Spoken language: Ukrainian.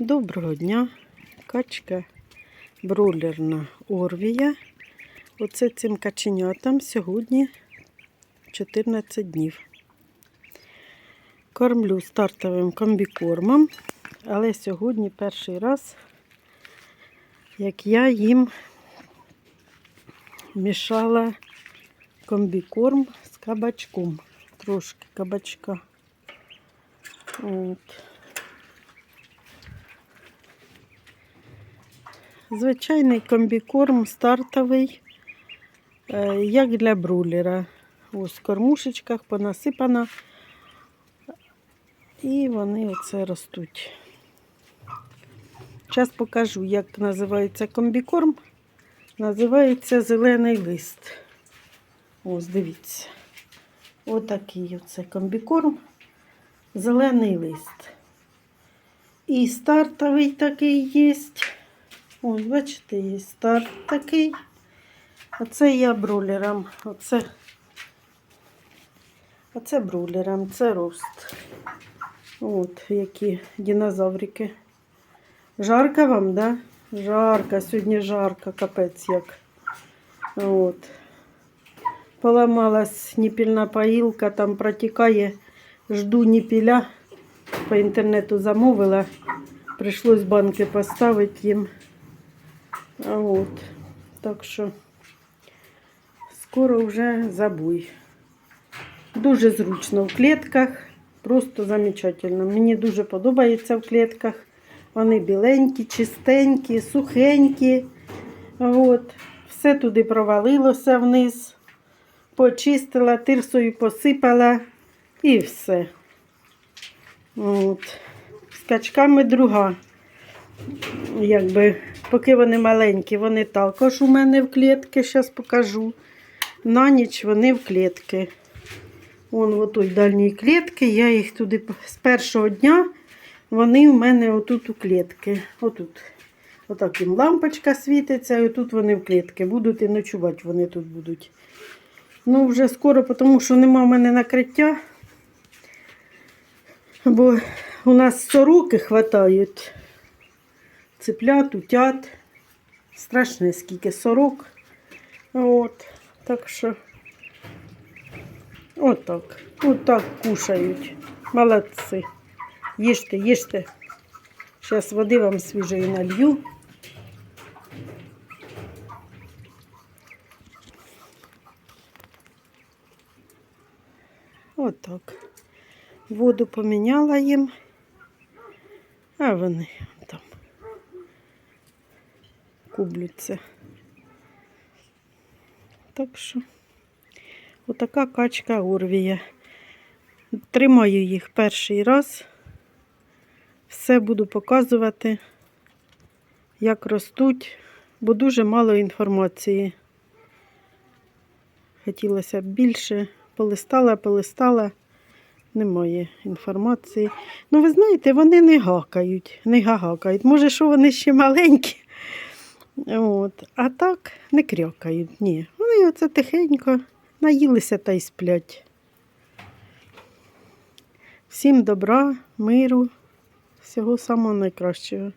Доброго дня, качка бройлерна Орвія. Оце цим каченятам сьогодні 14 днів. Кормлю стартовим комбікормом, але сьогодні перший раз, як я їм мішала комбікорм з кабачком. Трошки кабачка. От. Звичайний комбікорм стартовий, е, як для брулера. Ось в кормушечках понасипано. І вони оце ростуть. Зараз покажу, як називається комбікорм. Називається зелений лист. Ось, дивіться. Отакий оце комбікорм. Зелений лист. І стартовий такий є. Ось, бачите, є старт такий. Оце я брулером. Оце, оце брулером, це рост. От які динозаврики. Жарко вам, да? Жарко, сьогодні жарко, капець як. От. Поламалась ніпільна поїлка, там протікає. Жду ніпіля. По інтернету замовила. Прийшлось банки поставити їм. От. Так що скоро вже забуй. Дуже зручно в клітках. Просто замечательно. Мені дуже подобається в клітках. Вони біленькі, чистенькі, сухенькі. От. Все туди провалилося вниз. Почистила, тирсою посипала і все. От. З друга. Якби, поки вони маленькі, вони також у мене в клітки, зараз покажу. На ніч вони в клітки. Вон в той дальній клітки, я їх туди з першого дня вони в мене отут у клітки. Отут. Отак їм лампочка світиться, і отут вони в клітки. Будуть і ночувати вони тут будуть. Ну, вже скоро, тому що нема в мене накриття. Бо у нас сороки хватають. Цеплят, утят. Страшне скільки сорок. От. Так що отак. Отак кушають. Молодці. Їжте, їжте. Зараз води вам свіжої налью. Отак. Воду поміняла їм, а вони кубляться. Так що отака качка Орвія. Тримаю їх перший раз. Все буду показувати, як ростуть, бо дуже мало інформації. Хотілося б більше. Полистала, полистала, немає інформації. Ну, ви знаєте, вони не гакають, не гагакають. Може, що вони ще маленькі. От. А так не крякають. Ні. Вони оце тихенько наїлися та й сплять. Всім добра, миру, всього самого найкращого.